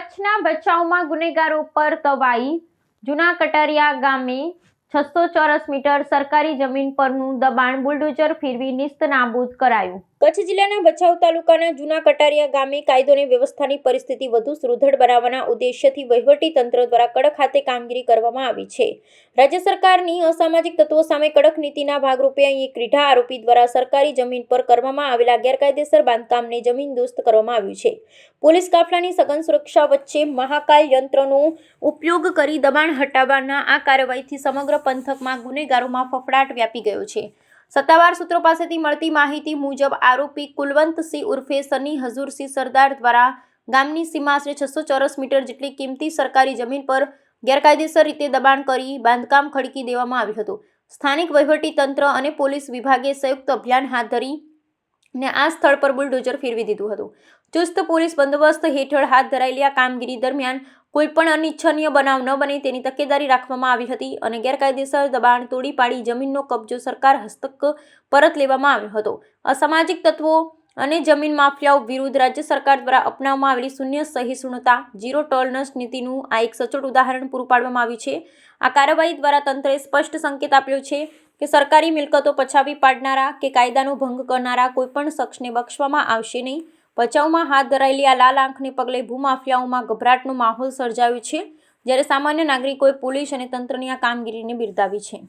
કચ્છના ભચાઉમાં ગુનેગારો પર તવાઈ. જૂના કટારિયા ગામે છસો ચોરસ મીટર સરકારી જમીન પરનું દબાણ બુલડોઝર ફેરવી નિસ્ત નાબૂદ કરાયું. કચ્છ જિલ્લાના ભચાઉ તાલુકાના જૂના કટારિયા ગામે કાયદો અને વ્યવસ્થાની પરિસ્થિતિ વધુ સુદૃઢ બનાવવાના ઉદ્દેશ્યથી વહીવટી તંત્ર દ્વારા કડક હાથે કામગીરી કરવામાં આવી છે. રાજ્ય સરકારની અસામાજિક તત્વો સામે કડક નીતિના ભાગરૂપે અહીં એક રીઢા આરોપી દ્વારા સરકારી જમીન પર કરવામાં આવેલા ગેરકાયદેસર બાંધકામને જમીન દોસ્ત કરવામાં આવ્યું છે. પોલીસ કાફલાની સઘન સુરક્ષા વચ્ચે મહાકાય યંત્રનો ઉપયોગ કરી દબાણ હટાવવાના આ કાર્યવાહીથી સમગ્ર પંથકમાં ગુનેગારોમાં ફફડાટ વ્યાપી ગયો છે. સત્તાવાર સૂત્રો પાસેથી મળતી માહિતી મુજબ આરોપી કુલવંતસિંહ ઉર્ફે સની હઝુરસિંહ સરદાર દ્વારા ગામની સીમા આશરે છસો ચોરસ મીટર જેટલી કિંમતી સરકારી જમીન પર ગેરકાયદેસર રીતે દબાણ કરી બાંધકામ ખડકી દેવામાં આવ્યું હતું. સ્થાનિક તંત્ર અને પોલીસ વિભાગે સંયુક્ત અભિયાન હાથ ધરી ને આ સ્થળ પર બુલડોઝર ફેરવી દીધું હતું. ચુસ્ત પોલીસ બંદોબસ્ત હેઠળ હાથ ધરાયેલી આ કામગીરી દરમિયાન કોઈપણ અનિચ્છનીય બનાવ ન બને તેની તકેદારી રાખવામાં આવી હતી અને ગેરકાયદેસર દબાણ તોડી પાડી જમીનનો કબજો સરકાર હસ્તક પરત લેવામાં આવ્યો હતો. અસામાજિક તત્વો અને જમીન માફિયાઓ વિરુદ્ધ રાજ્ય સરકાર દ્વારા અપનાવવામાં આવેલી શૂન્ય સહિષ્ણુતા, ઝીરો ટોલરન્સ નીતિનું આ એક સચોટ ઉદાહરણ પૂરું પાડવામાં આવ્યું છે. આ કાર્યવાહી દ્વારા તંત્રએ સ્પષ્ટ સંકેત આપ્યો છે કે સરકારી મિલકતો પછાવી પાડનારા કે કાયદાનો ભંગ કરનારા કોઈપણ શખ્સને બક્ષવામાં આવશે નહીં. ભચાઉમાં હાથ ધરાયેલી આ લાલ આંખને પગલે ભૂમાફિયાઓમાં ગભરાટનો માહોલ સર્જાયો છે, જ્યારે સામાન્ય નાગરિકોએ પોલીસ અને તંત્રની આ કામગીરીને બિરદાવી છે.